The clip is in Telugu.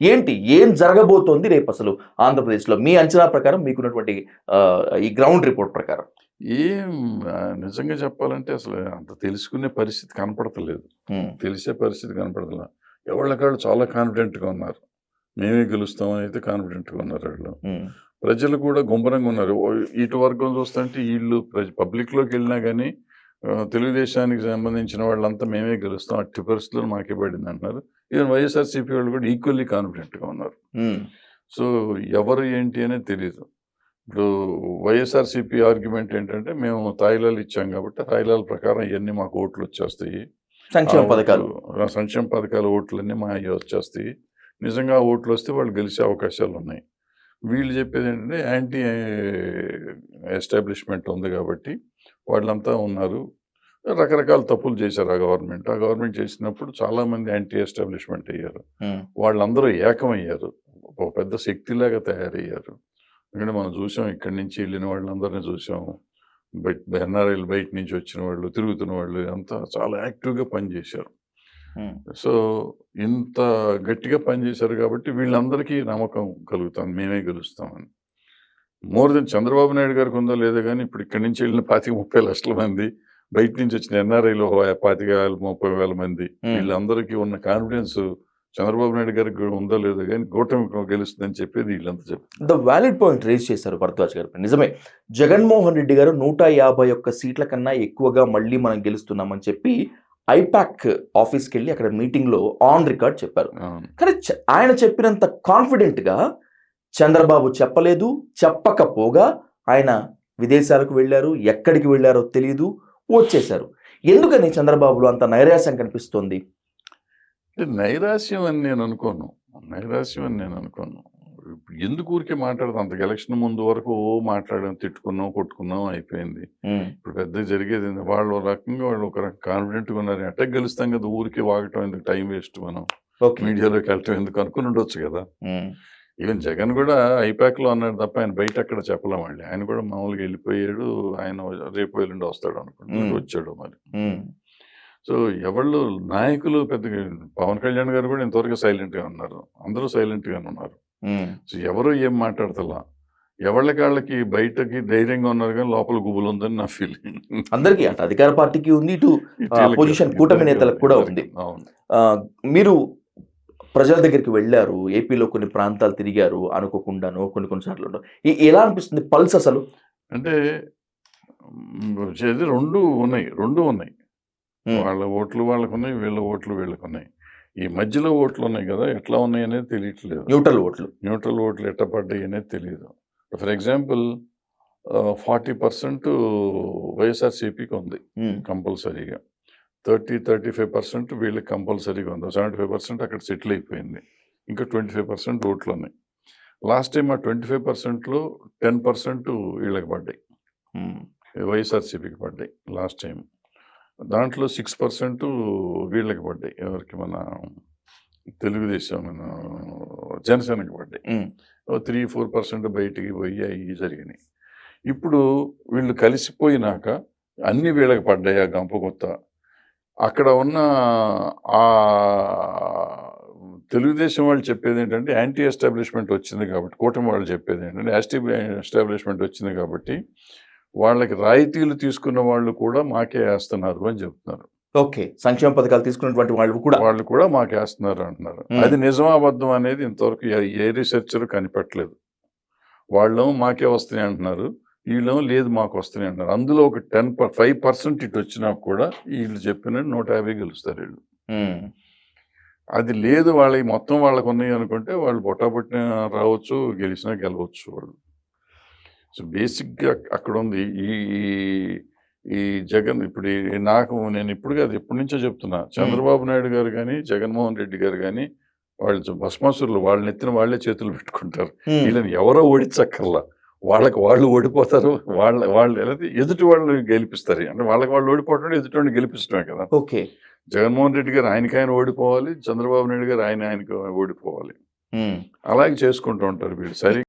ఏంటి? ఏం జరగబోతోంది రేపు అసలు ఆంధ్రప్రదేశ్లో? మీ అంచనా ప్రకారం మీకున్నటువంటి ఈ గ్రౌండ్ రిపోర్ట్ ప్రకారం. ఏం నిజంగా చెప్పాలంటే అసలు అంత తెలుసుకునే పరిస్థితి కనపడతలేదు. తెలిసే పరిస్థితి కనపడతలే ఎవళ్ళకాళ్ళు చాలా కాన్ఫిడెంట్గా ఉన్నారు. మేమే గెలుస్తామని అయితే కాన్ఫిడెంట్గా ఉన్నారు వాళ్ళు. ప్రజలు కూడా గుంభరంగా ఉన్నారు. ఇటు వర్గం చూస్తుంటే వీళ్ళు ప్రజ పబ్లిక్లోకి వెళ్ళినా కానీ తెలుగుదేశానికి సంబంధించిన వాళ్ళంతా మేమే గెలుస్తాం అట్టి పరిస్థితులు మాకే పడింది అంటున్నారు ఈవెన్ వైఎస్ఆర్సీపీ వాళ్ళు కూడా ఈక్వల్లీ కాన్ఫిడెంట్గా ఉన్నారు సో ఎవరు ఏంటి అనేది తెలియదు ఇప్పుడు వైఎస్ఆర్సీపీ ఆర్గ్యుమెంట్ ఏంటంటే మేము తాయిలాలు ఇచ్చాం కాబట్టి తాయిలాల ప్రకారం ఇవన్నీ మాకు ఓట్లు వచ్చేస్తాయి సంక్షేమ పథకాలు సంక్షేమ పథకాల ఓట్లన్నీ మా అయ్యి వచ్చేస్తాయి నిజంగా ఓట్లు వస్తే వాళ్ళు గెలిచే అవకాశాలు ఉన్నాయి వీళ్ళు చెప్పేది ఏంటంటే యాంటీ ఎస్టాబ్లిష్మెంట్ ఉంది కాబట్టి వాళ్ళంతా ఉన్నారు. రకరకాల తప్పులు చేశారు ఆ గవర్నమెంట్. ఆ గవర్నమెంట్ చేసినప్పుడు చాలామంది యాంటీ ఎస్టాబ్లిష్మెంట్ అయ్యారు వాళ్ళందరూ ఏకమయ్యారు. ఒక పెద్ద శక్తిలాగా తయారయ్యారు. ఎందుకంటే మనం చూసాం ఇక్కడి నుంచి వెళ్ళిన వాళ్ళందరినీ చూసాం. బయట ఎన్ఆర్ఐలు బయట నుంచి వచ్చిన వాళ్ళు తిరుగుతున్న వాళ్ళు అంతా చాలా యాక్టివ్గా పనిచేశారు. సో ఇంత గట్టిగా పనిచేశారు కాబట్టి వీళ్ళందరికీ నమ్మకం కలుగుతాం. మేమే గెలుస్తామని. మోర్ దెన్ చంద్రబాబు నాయుడు గారికి ఉందో లేదో కానీ ఇప్పుడు ఇక్కడి నుంచి వెళ్ళిన పాతిక ముప్పై లక్షల మంది బయట నుంచి వచ్చిన ఎన్ఆర్ఐలో పాతిక వేల ముప్పై వేల మంది. వీళ్ళందరికీ ఉన్న కాన్ఫిడెన్స్ చంద్రబాబు నాయుడు గారికి ఉందో లేదో కానీ కూటమి గెలుస్తుందని చెప్పేది వీళ్ళంతా చెప్పారు ద వ్యాలిడ్ పాయింట్ రేజ్ చేశారు భరద్వాజ్ గారు నిజమే జగన్మోహన్ రెడ్డి గారు నూట యాభై ఒక్క సీట్ల కన్నా ఎక్కువగా మళ్ళీ మనం గెలుస్తున్నామని చెప్పి ఐపాక్ ఆఫీస్కి వెళ్ళి అక్కడ మీటింగ్లో ఆన్ రికార్డ్ చెప్పారు. కానీ ఆయన చెప్పినంత కాన్ఫిడెంట్గా చంద్రబాబు చెప్పలేదు చెప్పకపోగా ఆయన విదేశాలకు వెళ్ళారు ఎక్కడికి వెళ్ళారో తెలియదు వచ్చేశారు. ఎందుకని చంద్రబాబులో అంత నైరాశ్యం కనిపిస్తోంది? నైరాశ్యం అని నేను అనుకోను. నైరాశ్యం అని నేను అనుకోను. ఎందుకు ఊరికే మాట్లాడదాం అంత ఎలక్షన్ ముందు వరకు ఓ మాట్లాడాం తిట్టుకున్నాం కొట్టుకున్నాం అయిపోయింది. ఇప్పుడు పెద్ద జరిగేది? వాళ్ళు ఒక రకంగా వాళ్ళు ఒక కాన్ఫిడెంట్గా ఉన్నారు. అటాక్ గెలుస్తాం కదా ఊరికి వాగటం ఎందుకు? టైం వేస్ట్ మనం. మీడియాలోకి వెళ్ళటం ఎందుకు? అనుకుని ఉండొచ్చు కదా. ఈవెన్ జగన్ కూడా ఐపాక్లో అన్నాడు తప్ప ఆయన బయట అక్కడ చెప్పలేం మళ్ళీ ఆయన కూడా మామూలుగా వెళ్ళిపోయాడు ఆయన రేపు ఎల్లుండి వస్తాడు అనుకుంటున్నాడు. వచ్చాడు మరి. సో ఎవళ్ళు నాయకులు పెద్దగా పవన్ కళ్యాణ్ గారు కూడా ఇంతవరకు సైలెంట్గా ఉన్నారు. అందరూ సైలెంట్గానే ఉన్నారు. సో ఎవరు ఏం మాట్లాడతలా? ఎవళ్ళకాళ్ళకి బయటకి ధైర్యంగా ఉన్నారు కానీ లోపల గుబులు ఉందని నా ఫీలింగ్ అందరికీ అటు అధికార పార్టీకి ఉంది ఇటు పొజిషన్ కూటమి నేతలకు కూడా ఉంది. మీరు ప్రజల దగ్గరికి వెళ్ళారు ఏపీలో కొన్ని ప్రాంతాలు తిరిగారు అనుకోకుండాను కొన్ని కొన్నిసార్లు ఎలా అనిపిస్తుంది పల్స్ అసలు? అంటే రెండు ఉన్నాయి రెండు ఉన్నాయి. వాళ్ళ ఓట్లు వాళ్ళకు ఉన్నాయి వీళ్ళ ఓట్లు వీళ్ళకు ఉన్నాయి ఈ మధ్యలో ఓట్లు ఉన్నాయి కదా ఎట్లా ఉన్నాయి అనేది తెలియట్లేదు. న్యూట్రల్ ఓట్లు. న్యూట్రల్ ఓట్లు ఎట్లా పడ్డాయి అనేది తెలియదు. ఫర్ ఎగ్జాంపుల్ ఫార్టీ పర్సెంట్ వైఎస్ఆర్సీపీకి ఉంది కంపల్సరీగా. థర్టీ థర్టీ ఫైవ్ పర్సెంట్ వీళ్ళకి కంపల్సరీగా ఉంది. సెవెంటీ ఫైవ్ పర్సెంట్ అక్కడ సెటిల్ అయిపోయింది. ఇంకా ట్వంటీ ఫైవ్ పర్సెంట్ ఓట్లు ఉన్నాయి లాస్ట్ టైం ఆ ట్వంటీ ఫైవ్ పర్సెంట్లో టెన్ పర్సెంట్ వీళ్ళకి పడ్డాయి. వైఎస్ఆర్సీపీకి పడ్డాయి లాస్ట్ టైం దాంట్లో సిక్స్ పర్సెంట్ వీళ్ళకి పడ్డాయి. ఎవరికి? మన తెలుగుదేశం మన జనసేనకి పడ్డాయి. త్రీ ఫోర్ పర్సెంట్ బయటికి పోయి అవి జరిగినాయి. ఇప్పుడు వీళ్ళు కలిసిపోయినాక అన్ని వీళ్ళకి పడ్డాయి ఆ గంప కొత్త అక్కడ ఉన్న ఆ తెలుగుదేశం వాళ్ళు చెప్పేది ఏంటంటే యాంటీ ఎస్టాబ్లిష్మెంట్ వచ్చింది కాబట్టి కూటమి వాళ్ళు చెప్పేది ఏంటంటే యాస్టీ ఎస్టాబ్లిష్మెంట్ వచ్చింది కాబట్టి వాళ్ళకి రాయితీలు తీసుకున్న వాళ్ళు కూడా మాకే వేస్తున్నారు అని చెప్తున్నారు. ఓకే. సంక్షేమ పథకాలు తీసుకున్నటువంటి వాళ్ళు కూడా. వాళ్ళు కూడా మాకు వేస్తున్నారు అంటున్నారు. అది నిజమాబద్ధం అనేది ఇంతవరకు ఏ- ఏ రీసెర్చర్ కనిపెట్టలేదు. వాళ్ళు మాకే వస్తున్నాయి అంటున్నారు. వీళ్ళేమో లేదు మాకు వస్తున్నాయి అంటున్నారు. అందులో ఒక టెన్ ఫైవ్ పర్సెంట్ ఇటు వచ్చినా కూడా వీళ్ళు చెప్పిన నూట యాభై గెలుస్తారు వీళ్ళు. అది లేదు వాళ్ళకి మొత్తం వాళ్ళకు ఉన్నాయి అనుకుంటే వాళ్ళు పొట్టాపట్టిన రావచ్చు గెలిచినా గెలవచ్చు వాళ్ళు. సో బేసిక్గా అక్కడ ఉంది ఈ ఈ- జగన్ ఇప్పుడు నాకు నేను ఇప్పుడు కాదు ఎప్పటి నుంచో చెప్తున్నా. చంద్రబాబు నాయుడు గారు కానీ జగన్మోహన్ రెడ్డి గారు కానీ వాళ్ళు భస్మాసురులు వాళ్ళ నెత్తిన వాళ్ళే చేతులు పెట్టుకుంటారు. వీళ్ళని ఎవరో ఓడించక్కర్లా. వాళ్ళకి వాళ్ళు ఓడిపోతారు వాళ్ళ వాళ్ళు ఎలా ఎదుటి వాళ్ళు గెలిపిస్తారు. అంటే వాళ్ళకి వాళ్ళు ఓడిపోవడం ఎదుటి వాళ్ళని గెలిపిస్తమే కదా. ఓకే. జగన్మోహన్ రెడ్డి గారు ఆయనకి ఆయన ఓడిపోవాలి చంద్రబాబు నాయుడు గారు ఆయన ఆయనకి ఓడిపోవాలి. అలాగే చేసుకుంటూ ఉంటారు వీళ్ళు. సరి.